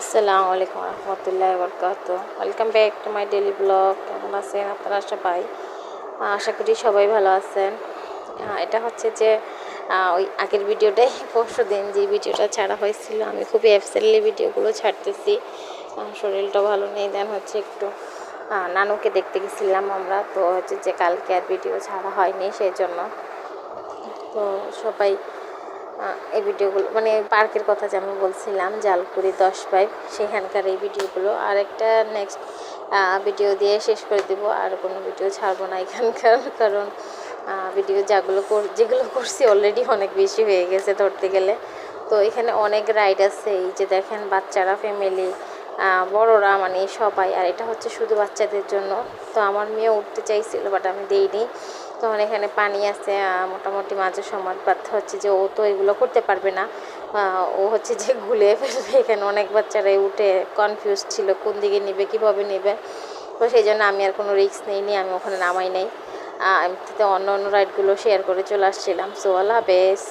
আসসালামু আলাইকুম রহমতুল্লাহ বরকাত welcome back to my daily blog কেমন আছেন আপনারা সবাই? আশা করি সবাই ভালো আছেন। এটা হচ্ছে যে ওই আগের ভিডিওটাই, পরশু দিন যে ভিডিওটা ছাড়া হয়েছিল, আমি খুবই অ্যাবসেন্টলি ভিডিওগুলো ছাড়তেছি। শরীরটা ভালো নেই, দেন হচ্ছে একটু নানুকে দেখতে গেছিলাম আমরা, তো হচ্ছে যে কালকে আর ভিডিও ছাড়া হয়নি সেই জন্য তো সবাই এই ভিডিওগুলো মানে পার্কের কথা যেমন বলছিলাম, জালকুড়ি, দশ পাইপ, সেখানকার এই ভিডিওগুলো। আর একটা নেক্সট ভিডিও দিয়ে শেষ করে দেব। আর কোনো ভিডিও ছাড়বো না এখানকার, কারণ ভিডিও যাগুলো কর- যেগুলো করছি অলরেডি অনেক বেশি হয়ে গেছে ধরতে গেলে। তো এখানে অনেক রাইড আছে। এই যে দেখেন, বাচ্চারা ফ্যামিলি বড়রা মানে সবাই। আর এটা হচ্ছে শুধু বাচ্চাদের জন্য। তো আমার মেয়ে উঠতে চাইছিল বাট আমি দেইনি। তখন এখানে পানি আছে মোটামুটি মাঝে সমাজ বাচ্চা হচ্ছে যে ও তো এগুলো করতে পারবে না। ও হচ্ছে যে ঘুলে ফেলবে। এখানে অনেক বাচ্চারাই উঠে কনফিউজ ছিল, কোন দিকে নেবে, কীভাবে নেবে। তো সেই জন্য আমি আর কোনো রিস্ক নিইনি, আমি ওখানে নামাই নাই। এমনিতে অন্য অন্য রাইডগুলো শেয়ার করে চলে আসছিলাম। সো আল্লাহ হাফেজ।